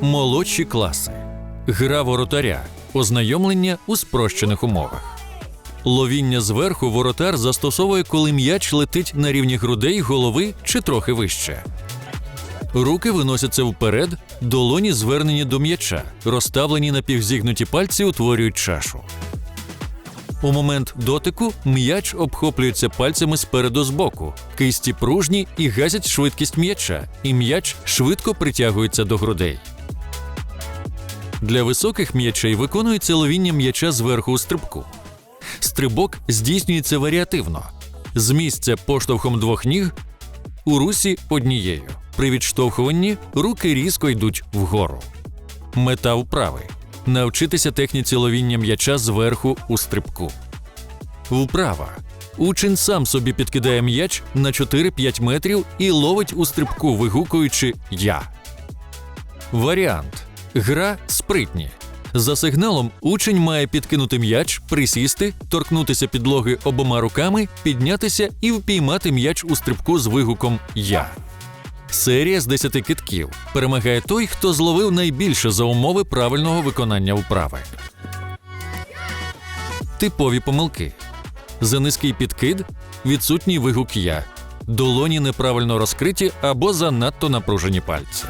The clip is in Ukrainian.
Молодші класи. Гра воротаря. Ознайомлення у спрощених умовах. Ловіння зверху воротар застосовує, коли м'яч летить на рівні грудей, голови чи трохи вище. Руки виносяться вперед, долоні звернені до м'яча, розставлені на півзігнуті пальці утворюють чашу. У момент дотику м'яч обхоплюється пальцями спереду збоку, кисті пружні і гасять швидкість м'яча, і м'яч швидко притягується до грудей. Для високих м'ячей виконується ловіння м'яча зверху у стрибку. Стрибок здійснюється варіативно з місця поштовхом двох ніг у русі однією. При відштовхуванні руки різко йдуть вгору. Мета вправи навчитися техніці ловіння м'яча зверху у стрибку. Вправа. Учень сам собі підкидає м'яч на 4-5 метрів і ловить у стрибку, вигукуючи Я. Варіант. Гра спритні. За сигналом учень має підкинути м'яч, присісти, торкнутися підлоги обома руками, піднятися і впіймати м'яч у стрибку з вигуком Я. Серія з 10 китків. Перемагає той, хто зловив найбільше за умови правильного виконання вправи. Типові помилки. За низький підкид, відсутній вигук я, долоні неправильно розкриті або занадто напружені пальці.